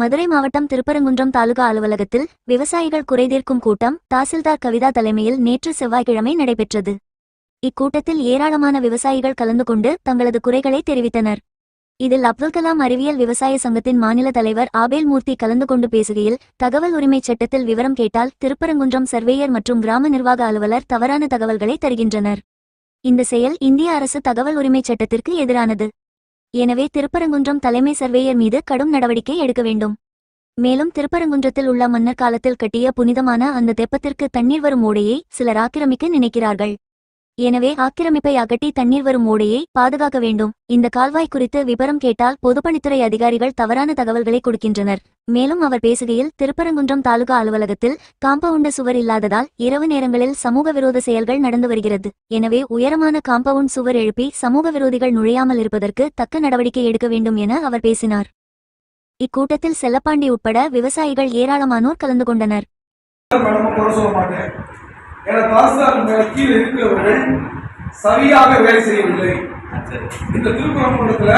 மதுரை மாவட்டம் திருப்பரங்குன்றம் தாலுகா அலுவலகத்தில் விவசாயிகள் குறைதீர்க்கும் கூட்டம் தாசில்தார் கவிதா தலைமையில் நேற்று செவ்வாய்க்கிழமை நடைபெற்றது. இக்கூட்டத்தில் ஏராளமான விவசாயிகள் கலந்து கொண்டு தங்களது குறைகளை தெரிவித்தனர். இதில் அப்துல் கலாம் அறிவியல் விவசாய சங்கத்தின் மாநில தலைவர் ஆபேல் மூர்த்தி கலந்து கொண்டு பேசுகையில் தகவல் உரிமைச் சட்டத்தில் விவரம் கேட்டால் திருப்பரங்குன்றம் சர்வேயர் மற்றும் கிராம நிர்வாக அலுவலர் தவறான தகவல்களை தருகின்றனர். இந்த செயல் இந்திய அரசு தகவல் உரிமைச் சட்டத்திற்கு எதிரானது. எனவே திருப்பரங்குன்றம் தலைமை சர்வேயர் மீது கடும் நடவடிக்கை எடுக்க வேண்டும். மேலும் திருப்பரங்குன்றத்தில் உள்ள மன்னர் காலத்தில் கட்டிய புனிதமான அந்த தெப்பத்திற்கு தண்ணீர் வரும் ஓடையை சிலர் ஆக்கிரமிக்க நினைக்கிறார்கள். எனவே ஆக்கிரமிப்பை அகட்டி தண்ணீர் வரும் ஓடையை பாதுகாக்க வேண்டும். இந்த கால்வாய் குறித்து விபரம் கேட்டால் பொதுப்பணித்துறை அதிகாரிகள் தவறான தகவல்களை கொடுக்கின்றனர். மேலும் அவர் பேசுகையில் திருப்பரங்குன்றம் தாலுகா அலுவலகத்தில் காம்பவுண்டு சுவர் இல்லாததால் இரவு நேரங்களில் சமூக விரோத செயல்கள் நடந்து வருகிறது. எனவே உயரமான காம்பவுண்ட் சுவர் எழுப்பி சமூக விரோதிகள் நுழையாமல் இருப்பதற்கு தக்க நடவடிக்கை எடுக்க வேண்டும் என அவர் பேசினார். இக்கூட்டத்தில் செல்லப்பாண்டி உட்பட விவசாயிகள் ஏராளமானோர் கலந்து கொண்டனர். ஏன்னா தாசில்தார் கீழே இருக்கிறவர்கள் சரியாக வேலை செய்யவில்லை. இந்த திருப்பரங்குன்றத்துல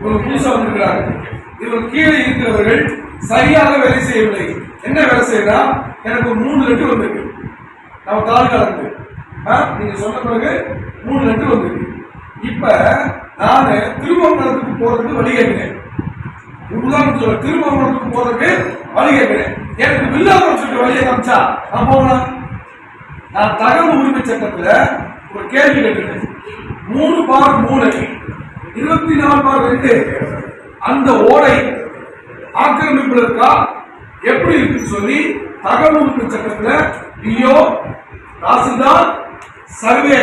இவங்க புதுசா வந்திருக்கிறாங்க. இவங்க கீழே இருக்கிறவர்கள் சரியாக வேலை செய்யவில்லை. என்ன வேலை செய்யறா? எனக்கு ஒரு மூணு லெட்டர் வந்திருக்கு. நம்ம தாலுகா இருக்கு ஆ, நீங்க சொன்ன பிறகு மூணு லெட்டர் வந்திருக்கு. இப்ப நான் திருவண்ணத்துக்கு போறதுக்கு வழி கேட்கிறேன் உதாரணத்துக்கு சொல்ல திருமணத்துக்கு போறதுக்கு வழி கேட்கிறேன் எனக்கு வில்லாபுரம் சொல்லிட்டு வழியை காமிச்சா நான் போகணும். நான் தகவல் உரிமை சட்டத்தில் ஒரு கேள்வி கேட்டிருக்கேன். மூணு பார் மூணு இருபத்தி நாலு பார் ரெண்டு அந்த ஓடை ஆக்கிரமிப்புல இருக்கா எப்படி இருக்குன்னு சொல்லி தகவல் உரிமை சட்டத்தில் டிஓ தாசில்தார் சர்வே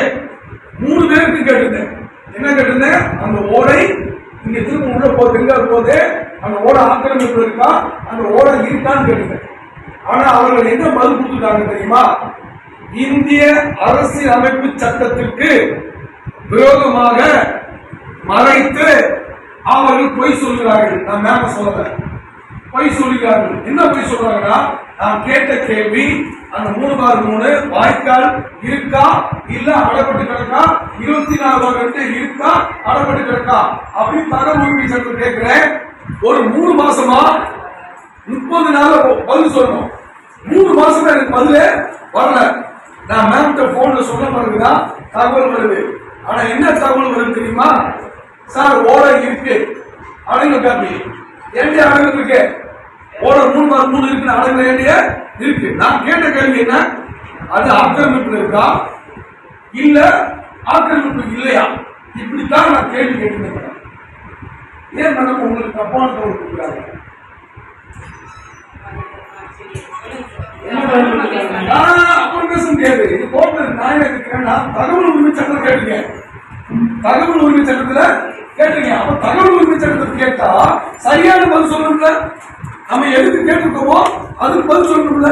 மூணு பேருக்கு கேட்டிருந்தேன். என்ன கேட்டிருந்தேன்? அந்த ஓடை இங்க திரும்ப உள்ள போ தென்கால் போது அந்த ஓடை ஆக்கிரமிப்பு இருக்கா அந்த ஓடை இருக்கான்னு கேட்டிருந்தேன். ஆனா அவர்கள் என்ன பதில் கொடுத்துட்டாங்க தெரியுமா? இந்திய அரசியல் அமைப்பு சட்டத்திற்கு விரோதமாக மறைத்து அவர்கள் பொய் சொல்கிறார்கள். நான் மேல சொல்லல. பொய் சொல்கிறார்கள். என்ன பொய் சொல்றாங்கன்னா நான் கேட்ட கேள்வி அந்த மூணு பார் மூணு வாய்க்கால் இருக்கா? இல்ல அடப்பட்டு கிடக்கா? இருபத்தி நாலு வருடத்து இருக்கா? அடப்பட்டு கிடக்கா? அப்படின்னு தகவல் உரிமை சட்டம் கேட்கிறேன். ஒரு மூணு மாசமா முப்பது நாள் பதில் சொல்லணும். மூணு மாசமா எனக்கு பதிலே வரல. நான் மேம்கிட்ட போன்ல சொன்ன பிறகுதான் தகவல் வருது. ஆனா என்ன தகவல் வருது தெரியுமா? சார் ஓடை இருக்கு. அடங்கு காப்பி எந்த அடங்கு இருக்கு? ஓடை மூணு மாதம் மூணு இருக்கு அடங்க வேண்டிய இருக்கு. நான் கேட்ட கேள்வி என்ன? அது ஆக்கிரமிப்பு இருக்கா? இல்ல ஆக்கிரமிப்பு இல்லையா? இப்படித்தான் நான் கேள்வி மேடம். ஏன் மேடம் உங்களுக்கு தப்பான தகவல் கொடுக்குறாங்க? முடியாது இது போன்ற நான் இருக்கிறேன்னா தகவல் உரிமை சட்டம் கேட்டுங்க தகவல் உரிமை சட்டத்துல கேட்டுங்க அப்ப தகவல் உரிமை சட்டத்தை கேட்டா சரியான பதில் சொல்லணும்ல? நம்ம எதுக்கு கேட்டிருக்கோமோ அதுக்கு பதில் சொல்லணும்ல?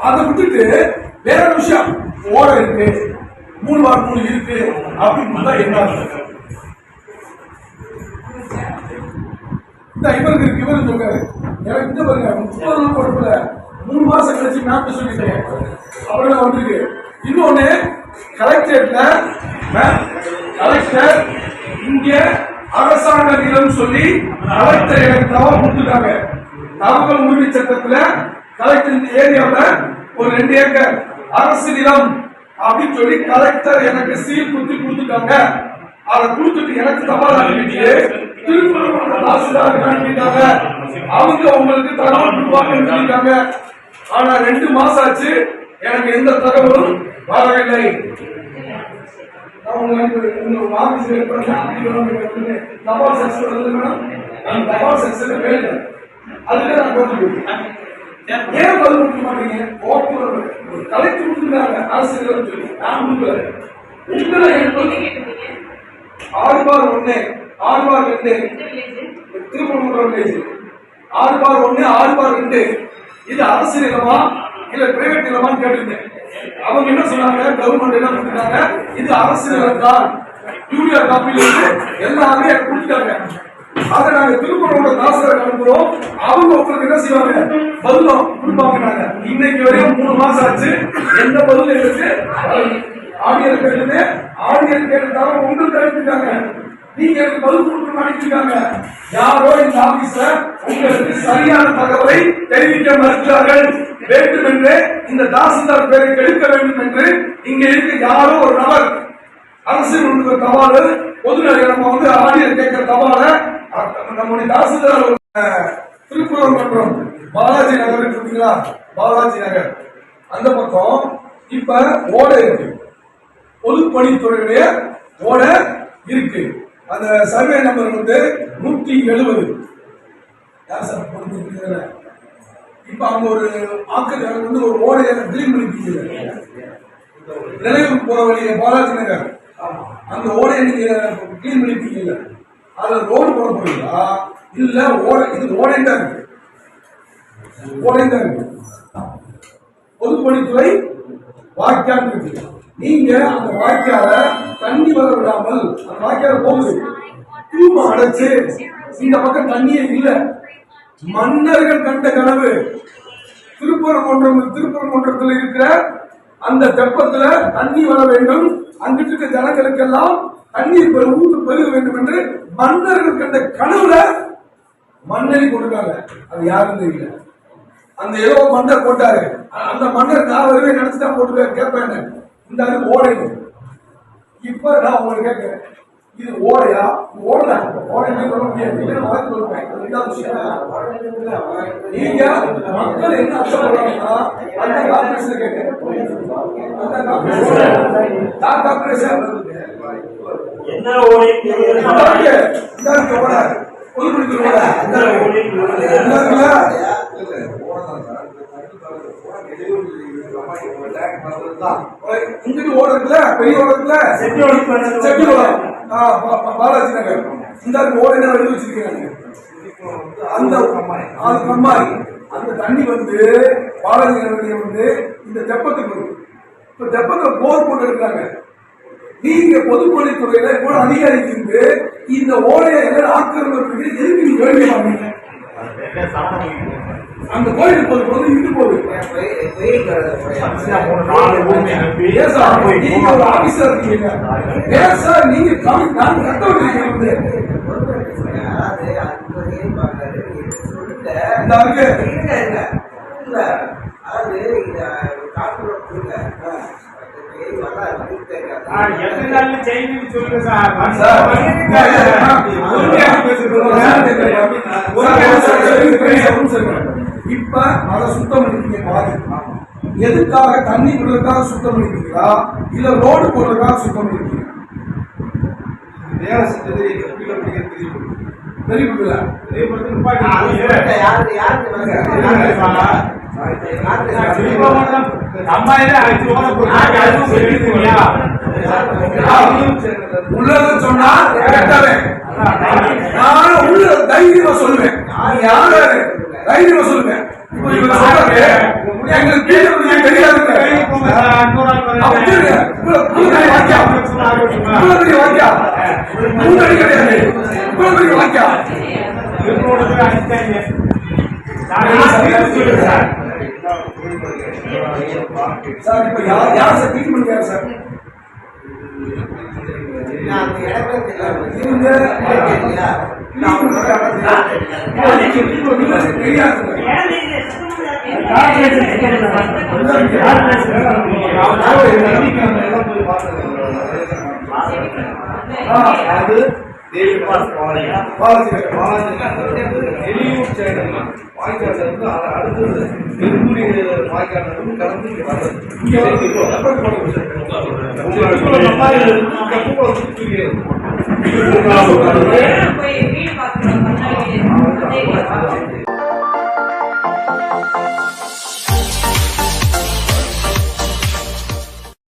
அதை விட்டுட்டு வேற விஷயம். ஓட இருக்கு. மூணு வாரம் மூணு இருக்கு. அப்படின்னு பார்த்தா என்ன இந்த இவருக்கு இவரு சொல்றாரு. எனக்கு இந்த பாருங்க. முப்பது நாள் மூணு மாசம் கழிச்சு மேப் சொல்லிட்டேன் அவரெல்லாம் வந்திருக்கு. இன்னொன்னு கலெக்டரேட்ல கலெக்டர் இங்க அரசாங்க நிலம் சொல்லி கலெக்டர் எனக்கு கொடுத்துட்டாங்க. தகவல் உரிமை சட்டத்துல கலெக்டர் ஏரியாவில் ஒரு ரெண்டு ஏக்கர் அரசு நிலம் அப்படின்னு சொல்லி கலெக்டர் எனக்கு சீல் குத்தி கொடுத்துட்டாங்க. அதை கொடுத்துட்டு எனக்கு தபால் அனுப்பிட்டு திருப்பூர் தாசில்தார் அனுப்பிட்டாங்க. அவங்க உங்களுக்கு தகவல் கொடுப்பாங்கன்னு சொல்லிட்டாங்க. ஆனா ரெண்டு மாசம் ஆச்சு எனக்கு எந்த தகவலும் வரவில்லை. தபால் செக்ஷன் மேடம் தபால் செக்ஷன் வேலை அதுல நான் போட்டு ஏன் பதில் கொடுக்க மாட்டீங்க? கோர்ட்டு கலெக்டர் கொடுத்துருக்காங்க. அரசியல் சொல்லி நான் கொடுக்கல. உங்களை ஆறு பார் ஒண்ணு ஆறு பார் ரெண்டு திருப்பூர் வில்லேஜ் ஆறு பார் ஒண்ணு ஆறு பார் ரெண்டு. இது அரசு நிலமா இல்ல பிரைவேட் நிலமான்னு கேட்டிருந்தேன். அவங்க என்ன சொன்னாங்க? கவர்மெண்ட் என்ன கொடுத்தாங்க இது அரசு நிலம் தான் ஜூனியர் காப்பில இருந்து எல்லாமே கொடுத்தாங்க அதை நாங்க திருப்பூரோட தாசரை அனுப்புறோம். அவங்க உங்களுக்கு என்ன செய்வாங்க? பதிலும் கொடுப்பாங்க நாங்க இன்னைக்கு வரையும் மூணு மாசம் ஆச்சு. எந்த பதிலும் எங்களுக்கு ஆடியர் கேட்டு ஆடியர் கேட்டதால உங்களுக்கு அனுப்பிட்டாங்க நீங்க எனக்கு பதில் கொடுக்க மாட்டேங்கிறாங்க. யாரோ இந்த ஆபீஸ்ல உங்களுக்கு சரியான தகவலை தெரிவிக்க மறுக்கிறார்கள். வேண்டும் என்று இந்த தாசில்தார் பேரை கெடுக்க வேண்டும் என்று இங்க இருக்க யாரோ ஒரு நபர் அரசு கொடுக்கிற தபாலு பொது நம்ம வந்து ஆடியர் கேட்கிற தபால நம்முடைய தாசில்தார் அஹ், திருப்பூர் மன்றம் பாலாஜி நகர் இருக்குங்களா பாலாஜி நகர். அந்த பக்கம் இப்ப ஓடை இருக்கு. பொதுப்பணித்துறையுடைய ஓட இருக்கு. அந்த சர்வே நம்பர் வந்து நூத்தி எழுபது யார் சார் கொடுத்துருக்கீங்க இப்ப அவங்க ஒரு ஆக்க வந்து ஒரு ஓடையை கிளீன் பண்ணிருக்கீங்க நினைவு போற வழியை பாலாஜி நகர். அந்த ஓடையை நீங்க கிளீன் பண்ணிருக்கீங்க அதுல ரோடு போட போறீங்களா? இல்ல ஓடை இது ஓடை தான் இருக்கு. ஓடை தான் இருக்கு. பொதுப்பணித்துறை வாக்கியான் இருக்கு. நீங்க அந்த வாய்க்கால தண்ணி வர விடாமல் அந்த வாய்க்கால போகுது. தூம அடைச்சு இந்த பக்கம் தண்ணியே இல்ல. மன்னர்கள் கண்ட கனவு. திருப்பரங்குன்றம் திருப்பரங்குன்றத்தில் இருக்கிற அந்த தெப்பத்துல தண்ணி வர வேண்டும். அங்கிட்டு இருக்க ஜனங்களுக்கெல்லாம் தண்ணீர் பெரு ஊற்று பெருக வேண்டும் என்று மன்னர்கள் கண்ட கனவுல மன்னரை கொடுக்காங்க. அது யாரும் தெரியல. அந்த ஏதோ மன்னர் போட்டாரு. அந்த மன்னர் நான் வருவே நினைச்சுதான் போட்டுருவேன் கேட்பேன். இந்த அது ஓடை இப்ப நான் உங்களுக்கு கேட்கிறேன் இது ஓடையா? ஓடல. ஓடைன்னு சொல்ல முடியாது. வாய்ப்பு சொல்லுவேன். நீங்க மக்கள் என்ன அர்த்தப்படுறாங்கன்னா அந்த கார்பரேஷன் கேட்கிறேன் அந்த கார்பரேஷன் நான் கார்பரேஷன் என்ன ஓடை. இந்தாங்க. இந்தாங்களா? இங்கிட்டு பெரிய ஓடுறதுல செட்டி ஓடி செட்டி ஓடம் பாலாஜி நகர் இந்த ஓடை நான் எழுதி வச்சிருக்கேன் அந்த அது கம்மாய் அந்த தண்ணி வந்து பாலாஜி நகர்ல வந்து இந்த தெப்பத்துக்கு வருது இப்ப தெப்பத்தை போர் போட்டு எடுக்கிறாங்க நீங்க பொதுப்பணித்துறையில கூட அதிகாரி இந்த ஓடையை எல்லாம் ஆக்கிரமிப்பு எதுக்கு நீங்க வேண்டிய அந்த கோயிலுக்கு போது போது இட்டு போகுது சார் நீங்க ஒரு ஆபீசர் இருக்கீங்க சார் நீங்க கம்மி நான் கட்ட வேண்டிய இந்த அதுக்கு எத்தனை நாள் செய்தின்னு சொல்லுங்க சார் சார், பொறுமையா இப்ப அதை சுத்தம் பண்ணிருக்கீங்க பாரு எதுக்காக தண்ணி விடுறதுக்காக சுத்தம் பண்ணிருக்கீங்களா இல்ல ரோடு போடுறதுக்காக சுத்தம் பண்ணிருக்கீங்க அழைச்சு ஓட போறீங்க உள்ளத சொன்னா தைரியமா சொல்லுவேன். யாரு தைரியமா சொல்லுவேன். எங்களுக்கு தெரியாதுங்க. சார் இப்ப யார் யார் சார்? ட்ரீட் பண்ணுறாரு சார்? அது வெளியூர் சேனல் வாய்க்கால் இருந்து அடுத்தது திருப்பூரி வாய்க்கால் இருந்து கலந்து இங்க வர்றது. உங்களோட நம்ம இப்போ போய் வீடு பார்த்துக்கலாம்